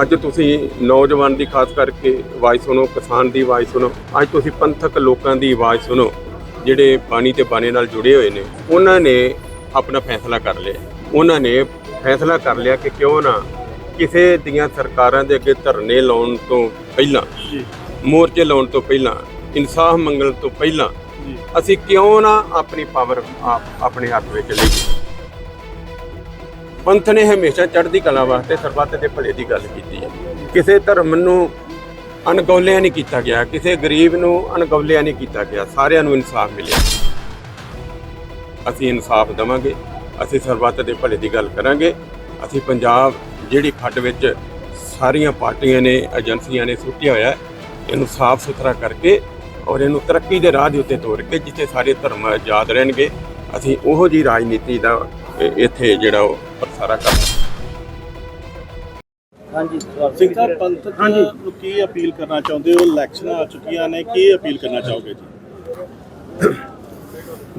ਅੱਜ ਤੁਸੀਂ ਨੌਜਵਾਨ ਦੀ ਖਾਸ ਕਰਕੇ ਆਵਾਜ਼ ਸੁਣੋ ਕਿਸਾਨ ਦੀ ਆਵਾਜ਼ ਸੁਣੋ ਅੱਜ ਤੁਸੀਂ ਪੰਥਕ ਲੋਕਾਂ ਦੀ ਆਵਾਜ਼ ਸੁਣੋ ਜਿਹੜੇ ਪਾਣੀ ਤੇ ਬਾਣੇ ਨਾਲ ਜੁੜੇ ਹੋਏ ਨੇ ਉਹਨਾਂ ਨੇ ਆਪਣਾ ਫੈਸਲਾ ਕਰ ਲਿਆ। ਉਹਨਾਂ ਨੇ ਫੈਸਲਾ ਕਰ ਲਿਆ ਕਿ ਕਿਉਂ ਨਾ ਕਿਸੇ ਦੀਆਂ ਸਰਕਾਰਾਂ ਦੇ ਅੱਗੇ ਧਰਨੇ ਲਾਉਣ ਤੋਂ ਪਹਿਲਾਂ ਜੀ। ਮੋਰਚੇ ਲਾਉਣ ਤੋਂ ਪਹਿਲਾਂ ਇਨਸਾਫ ਮੰਗਣ ਤੋਂ ਪਹਿਲਾਂ ਜੀ। ਅਸੀਂ ਕਿਉਂ ਨਾ ਆਪਣੀ ਪਾਵਰ ਆਪ ਆਪਣੇ ਹੱਥ ਵਿੱਚ ਲਈਏ? ਪੰਥ ਨੇ ਹਮੇਸ਼ਾ ਚੜ੍ਹਦੀ ਕਲਾ ਵਾਸਤੇ ਸਰਬੱਤ ਦੇ ਭਲੇ ਦੀ ਗੱਲ ਕੀਤੀ ਹੈ। ਕਿਸੇ ਧਰਮ ਨੂੰ ਅਣਗੌਲਿਆ ਨਹੀਂ ਕੀਤਾ ਗਿਆ, ਕਿਸੇ ਗਰੀਬ ਨੂੰ ਅਣਗੌਲਿਆ ਨਹੀਂ ਕੀਤਾ ਗਿਆ, ਸਾਰਿਆਂ ਨੂੰ ਇਨਸਾਫ ਮਿਲਿਆ। ਅਸੀਂ ਇਨਸਾਫ ਦਵਾਂਗੇ, ਅਸੀਂ ਸਰਬੱਤ ਦੇ ਭਲੇ ਦੀ ਗੱਲ ਕਰਾਂਗੇ। ਅਸੀਂ ਪੰਜਾਬ ਜਿਹੜੀ ਖੱਡ ਵਿੱਚ ਸਾਰੀਆਂ ਪਾਰਟੀਆਂ ਨੇ, ਏਜੰਸੀਆਂ ਨੇ ਸੁੱਟਿਆ ਹੋਇਆ, ਇਹਨੂੰ ਸਾਫ਼ ਸੁਥਰਾ ਕਰਕੇ ਔਰ ਇਹਨੂੰ ਤਰੱਕੀ ਦੇ ਰਾਹ ਦੇ ਉੱਤੇ ਤੋਰ ਕੇ ਜਿੱਥੇ ਸਾਰੇ ਧਰਮ ਆਜ਼ਾਦ ਰਹਿਣਗੇ, ਅਸੀਂ ਉਹੋ ਜੀ ਰਾਜਨੀਤੀ ਦਾ ਇੱਥੇ ਜਿਹੜਾ ਉਹ ਪ੍ਰਸਾਰਾ ਕਰਾਂਗੇ ਹਾਂਜੀ ਸਿੰਘ ਸਾਹਿਬ ਪੰਥਕ ਨੂੰ ਕੀ ਅਪੀਲ ਕਰਨਾ ਚਾਹੁੰਦੇ ਹੋ? ਇਲੈਕਸ਼ਨਾਂ ਆ ਚੁੱਕੀਆਂ ਨੇ ਕੀ ਅਪੀਲ ਕਰਨਾ ਚਾਹੋਗੇ ਜੀ?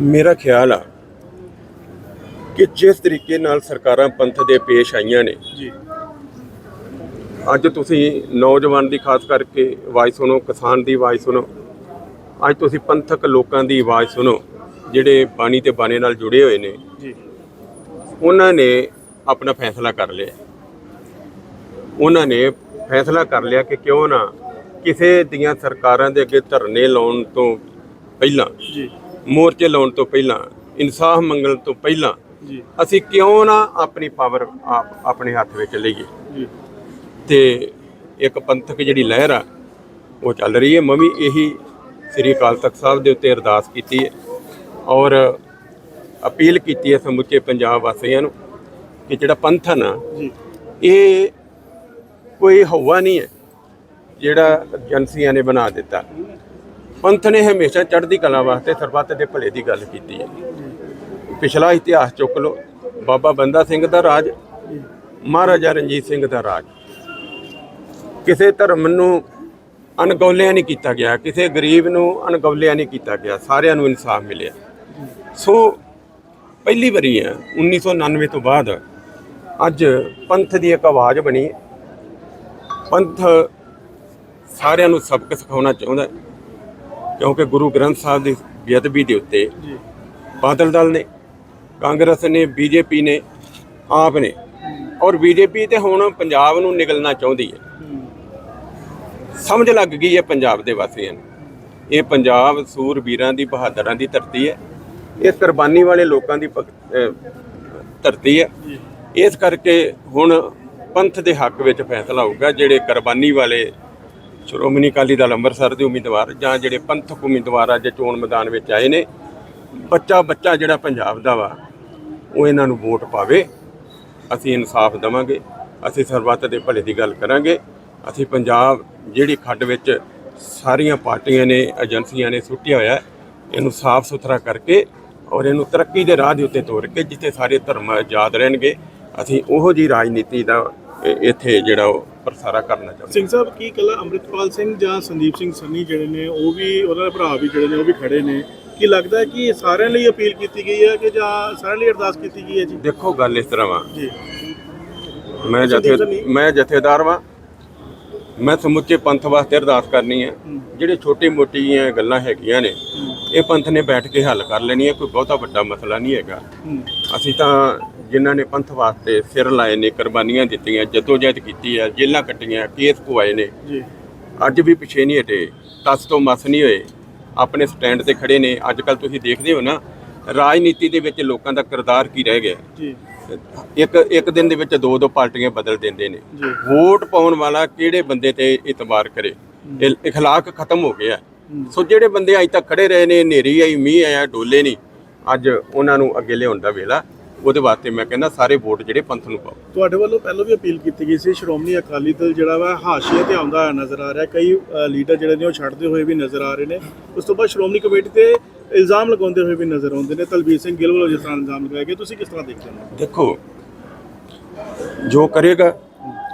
ਮੇਰਾ ਖਿਆਲ ਆ ਕਿ ਜਿਸ ਤਰੀਕੇ ਨਾਲ ਸਰਕਾਰਾਂ ਪੰਥ ਦੇ ਪੇਸ਼ ਆਈਆਂ ਨੇ ਜੀ। ਅੱਜ ਤੁਸੀਂ ਨੌਜਵਾਨ ਦੀ ਖਾਸ ਕਰਕੇ ਆਵਾਜ਼ ਸੁਣੋ ਕਿਸਾਨ ਦੀ ਆਵਾਜ਼ ਸੁਣੋ ਅੱਜ ਤੁਸੀਂ ਪੰਥਕ ਲੋਕਾਂ ਦੀ ਆਵਾਜ਼ ਸੁਣੋ ਜਿਹੜੇ ਬਾਣੀ ਤੇ ਬਾਣੇ ਨਾਲ ਜੁੜੇ ਹੋਏ ਨੇ ਜੀ। ਉਹਨਾਂ ਨੇ ਆਪਣਾ ਫੈਸਲਾ ਕਰ ਲਿਆ। ਉਹਨਾਂ ਨੇ ਫੈਸਲਾ ਕਰ ਲਿਆ ਕਿ ਕਿਉਂ ਨਾ ਕਿਸੇ ਦੀਆਂ ਸਰਕਾਰਾਂ ਦੇ ਅੱਗੇ ਧਰਨੇ ਲਾਉਣ ਤੋਂ ਪਹਿਲਾਂ ਜੀ। ਮੋਰਚੇ ਲਾਉਣ ਤੋਂ ਪਹਿਲਾਂ ਇਨਸਾਫ ਮੰਗਣ ਤੋਂ ਪਹਿਲਾਂ ਜੀ। ਅਸੀਂ ਕਿਉਂ ਨਾ ਆਪਣੀ ਪਾਵਰ ਆਪ ਆਪਣੇ ਹੱਥ ਵਿੱਚ ਲਈਏ। ਜੀ। ਤੇ ਇੱਕ ਪੰਥਕ ਜਿਹੜੀ ਲਹਿਰ ਆ ਉਹ ਚੱਲ ਰਹੀ ਹੈ। ਮੈਂ ਵੀ ਇਹੀ ਸ੍ਰੀ ਅਕਾਲ ਤਖਤ ਸਾਹਿਬ ਦੇ ਉੱਤੇ ਅਰਦਾਸ ਕੀਤੀ ਹੈ। ਔਰ ਅਪੀਲ ਕੀਤੀ ਹੈ ਸਮੁੱਚੇ ਪੰਜਾਬ ਵਾਸੀਆਂ ਨੂੰ ਕਿ ਜਿਹੜਾ ਪੰਥ ਆ ਨਾ ਜੀ। ਇਹ ਕੋਈ ਹਵਾ ਨਹੀਂ ਹੈ ਜਿਹੜਾ ਏਜੰਸੀਆਂ ਨੇ ਬਣਾ ਦਿੱਤਾ। ਪੰਥ ਨੇ ਹਮੇਸ਼ਾ ਚੜ੍ਹਦੀ ਕਲਾ ਵਾਸਤੇ ਸਰਬੱਤ ਦੇ ਭਲੇ ਦੀ ਗੱਲ ਕੀਤੀ ਹੈ। ਪਿਛਲਾ ਇਤਿਹਾਸ ਚੁੱਕ ਲਓ ਬਾਬਾ ਬੰਦਾ ਸਿੰਘ ਦਾ ਰਾਜ ਮਹਾਰਾਜਾ ਰਣਜੀਤ ਸਿੰਘ ਦਾ ਰਾਜ। ਕਿਸੇ ਧਰਮ ਨੂੰ ਅਣਗੌਲਿਆ ਨਹੀਂ ਕੀਤਾ ਗਿਆ ਕਿਸੇ ਗਰੀਬ ਨੂੰ ਅਣਗੌਲਿਆ ਨਹੀਂ ਕੀਤਾ ਗਿਆ ਸਾਰਿਆਂ ਨੂੰ ਇਨਸਾਫ ਮਿਲਿਆ। ਸੋ ਪਹਿਲੀ ਵਾਰੀ ਹੈ 1999 ਤੋਂ ਬਾਅਦ ਅੱਜ ਪੰਥ ਦੀ ਇੱਕ ਆਵਾਜ਼ ਬਣੀ। ਪੰਥ ਸਾਰਿਆਂ ਨੂੰ ਸਬਕ ਸਿਖਾਉਣਾ ਚਾਹੁੰਦਾ। ਕਿਉਂਕਿ ਗੁਰੂ ਗ੍ਰੰਥ ਸਾਹਿਬ ਦੀ ਬੇਅਦਬੀ ਦੇ ਉੱਤੇ ਜੀ ਬਾਦਲ ਦਲ ਨੇ ਕਾਂਗਰਸ ਨੇ ਬੀਜੇਪੀ ਨੇ ਆਪ ਨੇ ਔਰ ਬੀਜੇਪੀ ਤੇ ਹੁਣ ਪੰਜਾਬ ਨੂੰ ਨਿਗਲਣਾ ਚਾਹੁੰਦੀ ਹੈ ਸਮਝ ਲੱਗ ਗਈ ਹੈ ਪੰਜਾਬ ਦੇ ਵਾਸੀਆਂ ਨੂੰ ਇਹ ਪੰਜਾਬ ਸੂਰਬੀਰਾਂ ਦੀ ਬਹਾਦਰਾਂ ਦੀ ਧਰਤੀ ਹੈ ਇਹ ਕੁਰਬਾਨੀ ਵਾਲੇ ਲੋਕਾਂ ਦੀ ਭਗ- ਧਰਤੀ ਹੈ। ਇਸ ਕਰਕੇ ਹੁਣ ਪੰਥ ਦੇ ਹੱਕ ਵਿੱਚ ਫੈਸਲਾ ਹੋਊਗਾ, ਜਿਹੜੇ ਕੁਰਬਾਨੀ ਵਾਲੇ ਸ਼੍ਰੋਮਣੀ ਅਕਾਲੀ ਦਲ ਅੰਮ੍ਰਿਤਸਰ ਦੇ ਉਮੀਦਵਾਰ ਜਾਂ ਜਿਹੜੇ ਪੰਥਕ ਉਮੀਦਵਾਰ ਅੱਜ ਚੋਣ ਮੈਦਾਨ ਵਿੱਚ ਆਏ ਨੇ ਬੱਚਾ ਬੱਚਾ ਜਿਹੜਾ ਪੰਜਾਬ ਦਾ ਵਾ, ਉਹ ਇਹਨਾਂ ਨੂੰ ਵੋਟ ਪਾਵੇ। ਅਸੀਂ ਇਨਸਾਫ ਦਵਾਂਗੇ, ਅਸੀਂ ਸਰਬੱਤ ਦੇ ਭਲੇ ਦੀ ਗੱਲ ਕਰਾਂਗੇ। ਅਸੀਂ ਪੰਜਾਬ ਜਿਹੜੀ ਖੱਡ ਵਿੱਚ ਸਾਰੀਆਂ ਪਾਰਟੀਆਂ ਨੇ, ਏਜੰਸੀਆਂ ਨੇ ਸੁੱਟਿਆ ਹੋਇਆ, ਇਹਨੂੰ ਸਾਫ਼ ਸੁਥਰਾ ਕਰਕੇ ਔਰ ਇਹਨੂੰ ਤਰੱਕੀ ਦੇ ਰਾਹ ਦੇ ਉੱਤੇ ਤੋਰ ਕੇ ਜਿੱਥੇ ਸਾਰੇ ਧਰਮ ਆਜ਼ਾਦ ਰਹਿਣਗੇ ਅਸੀਂ ਉਹੋ ਜੀ ਰਾਜਨੀਤੀ ਦਾ ਇੱਥੇ ਜਿਹੜਾ ਉਹ ਪ੍ਰਸਾਰਾ ਕਰਨਾ ਚਾਹੁੰਦੇ ਸਿੰਘ ਸਾਹਿਬ ਕੀ ਕੱਲਾ ਅੰਮ੍ਰਿਤਪਾਲ ਸਿੰਘ ਜਾਂ ਸੰਦੀਪ ਸਿੰਘ ਸੰਨੀ ਜਿਹੜੇ ਨੇ ਉਹ ਵੀ ਉਹਨਾਂ ਦੇ ਭਰਾ ਵੀ ਜਿਹੜੇ ਨੇ ਉਹ ਵੀ ਖੜੇ ਨੇ। ਕੀ ਲੱਗਦਾ ਹੈ ਕਿ ਸਾਰਿਆਂ ਲਈ ਅਪੀਲ ਕੀਤੀ ਗਈ ਹੈ ਕਿ ਜਾਂ ਸਾਰਿਆਂ ਲਈ ਅਰਦਾਸ ਕੀਤੀ ਗਈ ਹੈ ਜੀ? ਦੇਖੋ ਗੱਲ ਇਸ ਤਰ੍ਹਾਂ ਵਾ। ਜੀ। ਮੈਂ ਜਥੇ। ਮੈਂ ਜਥੇਦਾਰ ਵਾਂ। ਮੈਂ ਸਮੁੱਚੇ ਪੰਥ ਵਾਸਤੇ ਅਰਦਾਸ ਕਰਨੀ ਹੈ। ਜਿਹੜੇ ਛੋਟੀ ਮੋਟੀਆਂ ਗੱਲਾਂ ਹੈਗੀਆਂ ਨੇ ਇਹ ਪੰਥ ਨੇ ਬੈਠ ਕੇ ਹੱਲ ਕਰ ਲੈਣੀ ਹੈ ਕੋਈ ਬਹੁਤਾ ਵੱਡਾ ਮਸਲਾ ਨਹੀਂ ਹੈਗਾ। ਅਸੀਂ ਤਾਂ ਜਿਨ੍ਹਾਂ ਨੇ ਪੰਥ ਵਾਸਤੇ ਸਿਰ ਲਾਏ ਨੇ ਕੁਰਬਾਨੀਆਂ ਦਿੱਤੀਆਂ ਜਦੋਜਹਿਦ ਕੀਤੀ ਹੈ ਜੇਲਾਂ ਕੱਟੀਆਂ ਕੇਸ ਪਵਾਏ ਨੇ। ਅੱਜ ਵੀ ਪਿਛੇ ਨਹੀਂ ਹਟੇ ਤਸ ਤੋਂ ਮਸ ਨਹੀਂ ਹੋਏ। ਆਪਣੇ ਸਟੈਂਡ ਤੇ ਖੜੇ ਨੇ। ਅੱਜ ਕੱਲ ਤੁਸੀਂ ਦੇਖਦੇ ਹੋ ਨਾ ਰਾਜਨੀਤੀ ਦੇ ਵਿੱਚ ਲੋਕਾਂ ਦਾ ਕਿਰਦਾਰ ਕੀ ਰਹਿ ਗਿਆ। ਜੀ। ਇੱਕ ਇੱਕ ਦਿਨ ਦੇ ਵਿੱਚ ਦੋ ਦੋ ਪਾਰਟੀਆਂ ਬਦਲ ਦਿੰਦੇ ਨੇ ਜੀ ਵੋਟ ਪਾਉਣ ਵਾਲਾ ਕਿਹੜੇ ਬੰਦੇ ਤੇ ਇਤਬਾਰ ਕਰੇ ਇਹ اخلاق ਖਤਮ ਹੋ ਗਿਆ ਸੋ ਜਿਹੜੇ ਬੰਦੇ ਅੱਜ ਤੱਕ ਖੜੇ ਰਹੇ ਨੇ ਹਨੇਰੀ ਆਈ ਮੀਂਹ ਆਇਆ ਡੋਲੇ ਨਹੀਂ ਅੱਜ ਉਹਨਾਂ ਨੂੰ ਅੱਗੇ ਲਿਆਉਣ ਦਾ ਵੇਲਾ ਉਹਦੇ ਵਾਸਤੇ ਮੈਂ ਕਹਿੰਦਾ ਸਾਰੇ ਵੋਟ ਜਿਹੜੇ ਪੰਥ ਨੂੰ ਪਾਓ। ਤੁਹਾਡੇ ਵੱਲੋਂ ਪਹਿਲਾਂ ਵੀ ਅਪੀਲ ਕੀਤੀ ਗਈ ਸੀ ਸ਼੍ਰੋਮਣੀ ਅਕਾਲੀ ਦਲ ਜਿਹੜਾ ਵਾ ਹਾਸ਼ੀਏ ਤੇ ਆਉਂਦਾ ਨਜ਼ਰ ਆ ਰਿਹਾ। ਕਈ ਲੀਡਰ ਜਿਹੜੇ ਨੇ ਉਹ ਛੱਡਦੇ ਹੋਏ ਵੀ ਨਜ਼ਰ ਆ ਰਹੇ ਨੇ। ਉਸ ਤੋਂ ਬਾਅਦ ਸ਼੍ਰੋਮਣੀ ਕਮੇਟੀ ਤੇ ਇਲਜ਼ਾਮ ਲਗਾਉਂਦੇ ਹੋਏ ਵੀ ਨਜ਼ਰ ਆਉਂਦੇ ਨੇ। ਤਲਬੀਰ ਸਿੰਘ ਗਿੱਲ ਵੱਲੋਂ ਜਿਸ ਤਰ੍ਹਾਂ ਇਲਜ਼ਾਮ ਲਗਾਏ ਗਏ ਤੁਸੀਂ ਕਿਸ ਤਰ੍ਹਾਂ ਦੇਖਦੇ ਹੋ? ਦੇਖੋ ਜੋ ਕਰੇਗਾ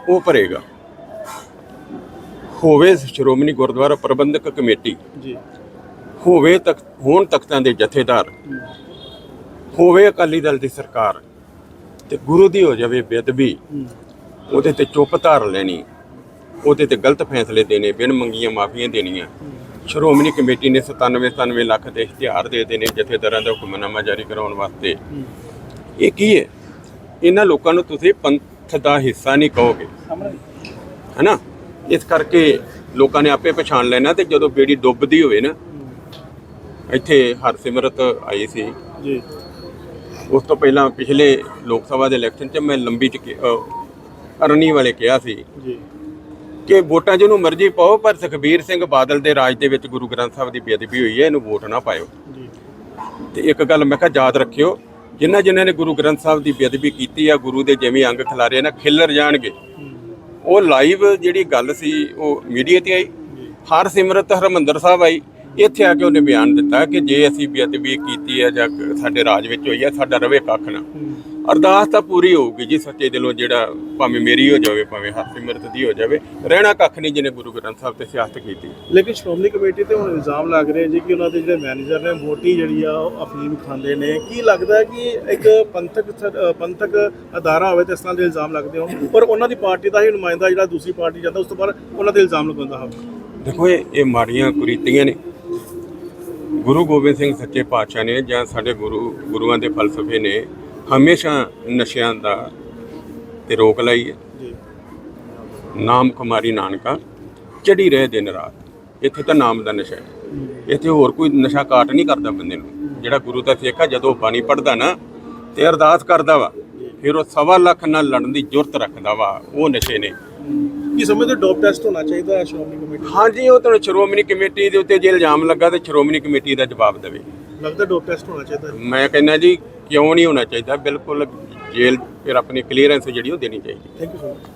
ਉਹ ਭਰੇਗਾ। ਹੋਵੇ ਸ਼੍ਰੋਮਣੀ ਗੁਰਦੁਆਰਾ ਪ੍ਰਬੰਧਕ ਕਮੇਟੀ ਜੀ। ਹੋਵੇ ਤਖ ਹੋਣ ਤਖਤਾਂ ਦੇ ਜਥੇਦਾਰ ਹੋਵੇ ਅਕਾਲੀ ਦਲ ਦੀ ਸਰਕਾਰ ਤੇ ਗੁਰੂ ਦੀ ਹੋ ਜਾਵੇ ਬੇਅਦਬੀ ਉਹਦੇ ਤੇ ਚੁੱਪ ਧਾਰ ਲੈਣੀ ਉਹਦੇ ਤੇ ਗਲਤ ਫੈਸਲੇ ਦੇਣੇ ਬਿਨ ਮੰਗੀਆਂ ਮਾਫੀਆਂ ਦੇਣੀਆਂ। ਸ਼੍ਰੋਮਣੀ ਕਮੇਟੀ ਨੇ 97 97 ਲੱਖ ਦੇ ਇਸ਼ਤਿਹਾਰ ਦੇ ਦੇਣੇ ਜਥੇਦਾਰਾਂ ਦਾ ਹੁਕਮਨਾਮਾ ਜਾਰੀ ਕਰਾਉਣ ਵਾਸਤੇ। ਇਹ ਕੀ ਹੈ? ਇਹਨਾਂ ਲੋਕਾਂ ਨੂੰ ਤੁਸੀਂ ਪੰਥ ਦਾ ਹਿੱਸਾ ਨਹੀਂ ਕਹੋਗੇ। ਹੈਨਾ? ਇਸ ਕਰਕੇ ਲੋਕਾਂ ਨੇ ਆਪੇ ਪਛਾਣ ਲੈਣਾ ਤੇ ਜਦੋਂ ਬੇੜੀ ਡੁੱਬਦੀ ਹੋਵੇ ਨਾ ਇੱਥੇ ਹਰਸਿਮਰਤ ਆਈ ਸੀ। ਜੀ। ਉਸ ਤੋਂ ਪਹਿਲਾਂ ਪਿਛਲੇ ਲੋਕ ਸਭਾ ਦੇ ਇਲੈਕਸ਼ਨ 'ਚ ਮੈਂ ਲੰਬੀ ਚ ਅਰਨੀ ਵਾਲੇ ਕਿਹਾ ਸੀ ਜੀ। ਕਿ ਵੋਟਾਂ ਜਿਹਨੂੰ ਮਰਜ਼ੀ ਪਾਓ ਪਰ ਸੁਖਬੀਰ ਸਿੰਘ ਬਾਦਲ ਦੇ ਰਾਜ ਦੇ ਵਿੱਚ ਗੁਰੂ ਗ੍ਰੰਥ ਸਾਹਿਬ ਦੀ ਬੇਅਦਬੀ ਹੋਈ ਹੈ ਇਹਨੂੰ ਵੋਟ ਨਾ ਪਾਇਓ। ਜੀ। ਤੇ ਇੱਕ ਗੱਲ ਮੈਂ ਕਿਹਾ ਯਾਦ ਰੱਖਿਓ ਜਿਨ੍ਹਾਂ ਜਿਨ੍ਹਾਂ ਨੇ ਗੁਰੂ ਗ੍ਰੰਥ ਸਾਹਿਬ ਦੀ ਬੇਅਦਬੀ ਕੀਤੀ ਆ ਗੁਰੂ ਦੇ ਜਿਵੇਂ ਅੰਗ ਖਿਲਾਰੇ ਨਾ ਖਿੱਲਰ ਜਾਣਗੇ। ਉਹ ਲਾਈਵ ਜਿਹੜੀ ਗੱਲ ਸੀ ਉਹ ਮੀਡੀਆ ਤੇ ਆਈ। ਹਰ ਸਿਮਰਤ ਹਰਮੰਦਰ ਸਾਹਿਬ ਆਈ। ਇੱਥੇ ਆ ਕੇ ਉਹਨੇ ਬਿਆਨ ਦਿੱਤਾ ਕਿ ਜੇ ਅਸੀਂ ਬੇਅਦਬੀ ਕੀਤੀ ਹੈ ਜਾਂ ਸਾਡੇ ਰਾਜ ਵਿੱਚ ਹੋਈ ਹੈ ਸਾਡਾ ਰਵੇ ਕੱਖ ਨਾ। ਅਰਦਾਸ ਤਾਂ ਪੂਰੀ ਹੋਊਗੀ ਜੀ ਸੱਚੇ ਦਿਲੋਂ ਜਿਹੜਾ ਭਾਵੇਂ ਮੇਰੀ ਹੋ ਜਾਵੇ ਭਾਵੇਂ ਹਰ ਸਿਮਰਤ ਦੀ ਹੋ ਜਾਵੇ ਰਹਿਣਾ ਕੱਖ ਨਹੀਂ ਜਿਹਨੇ ਗੁਰੂ ਗ੍ਰੰਥ ਸਾਹਿਬ ਤੇ ਸਿਆਸਤ ਕੀਤੀ। ਲੇਕਿਨ ਸ਼੍ਰੋਮਣੀ ਕਮੇਟੀ ਤੇ ਹੁਣ ਇਲਜ਼ਾਮ ਲੱਗ ਰਹੇ ਜੀ ਕਿ ਉਹਨਾਂ ਦੇ ਜਿਹੜੇ ਮੈਨੇਜਰ ਨੇ ਮੋਟੀ ਜਿਹੜੀ ਆ ਉਹ ਅਫੀਮ ਖਾਂਦੇ ਨੇ। ਕੀ ਲੱਗਦਾ ਕਿ ਇੱਕ ਪੰਥਕ ਪੰਥਕ ਅਦਾਰਾ ਹੋਵੇ ਤੇ ਇਸ ਤਰ੍ਹਾਂ ਦੇ ਇਲਜ਼ਾਮ ਲੱਗਦੇ ਹੋਣ? ਪਰ ਉਹਨਾਂ ਦੀ ਪਾਰਟੀ ਦਾ ਹੀ ਨੁਮਾਇੰਦਾ ਜਿਹੜਾ ਦੂਸਰੀ ਪਾਰਟੀ ਜਾਂਦਾ ਉਸ ਤੋਂ ਬਾਅਦ ਉਹਨਾਂ ਤੇ ਇਲਜ਼ਾਮ ਲਗਾਉਂਦਾ ਹੋਵੇ? ਦੇਖੋ ਇਹ ਮਾੜੀਆਂ ਕੁਰੀਤੀਆਂ ਨੇ। ਗੁਰੂ ਗੋਬਿੰਦ ਸਿੰਘ ਸੱਚੇ ਪਾਤਸ਼ਾਹ ਨੇ ਜਾਂ ਸਾਡੇ ਗੁਰੂ ਗੁਰੂਆਂ ਦੇ ਫਲਸਫੇ ਨੇ ਹਮੇਸ਼ਾ ਨਸ਼ਿਆਂ ਦਾ ਤੇ ਰੋਕ ਲਾਈ ਹੈ। ਜੀ। ਨਾਮ ਕੁਮਾਰੀ ਨਾਨਕਾ ਚੜੀ ਰਹੇ ਦਿਨ ਰਾਤ। ਇੱਥੇ ਤਾਂ ਨਾਮ ਦਾ ਨਸ਼ਾ ਹੈ। ਇੱਥੇ ਹੋਰ ਕੋਈ ਨਸ਼ਾ ਕਾਟ ਨਹੀਂ ਕਰਦਾ ਬੰਦੇ ਨੂੰ। ਜਿਹੜਾ ਗੁਰੂ ਦਾ ਸਿੱਖ ਆ ਜਦੋਂ ਬਾਣੀ ਪੜਦਾ ਨਾ ਤੇ ਅਰਦਾਸ ਕਰਦਾ ਵਾ ਫਿਰ ਉਹ ਸਵਾ ਲੱਖ ਨਾਲ ਲੜਨ ਦੀ ਜੁਰਤ ਰੱਖਦਾ ਵਾ। ਉਹ ਨਸ਼ੇ ਨੇ। ਕੀ ਸਮਝਦੇ ਡੋਪ ਟੈਸਟ ਹੋਣਾ ਚਾਹੀਦਾ ਹੈ ਸ਼੍ਰੋਮਣੀ ਕਮੇਟੀ ਹਾਂਜੀ ਉਹ ਤਾਂ ਸ਼੍ਰੋਮਣੀ ਕਮੇਟੀ ਦੇ ਉੱਤੇ ਜੇ ਇਲਜ਼ਾਮ ਲੱਗਾ ਤੇ ਸ਼੍ਰੋਮਣੀ ਕਮੇਟੀ ਦਾ ਜਵਾਬ ਦੇਵੇ। ਲੱਗਦਾ ਡੋਪ ਟੈਸਟ ਹੋਣਾ ਚਾਹੀਦਾ ਮੈਂ ਕਹਿੰਦਾ ਜੀ ਕਿਉਂ ਨਹੀਂ ਹੋਣਾ ਚਾਹੀਦਾ? ਬਿਲਕੁਲ ਜੇਲ੍ਹ ਫਿਰ ਆਪਣੀ ਕਲੀਅਰੈਂਸ ਜਿਹੜੀ ਉਹ ਦੇਣੀ ਚਾਹੀਦੀ ਥੈਂਕ ਯੂ ਸੋ ਮਚ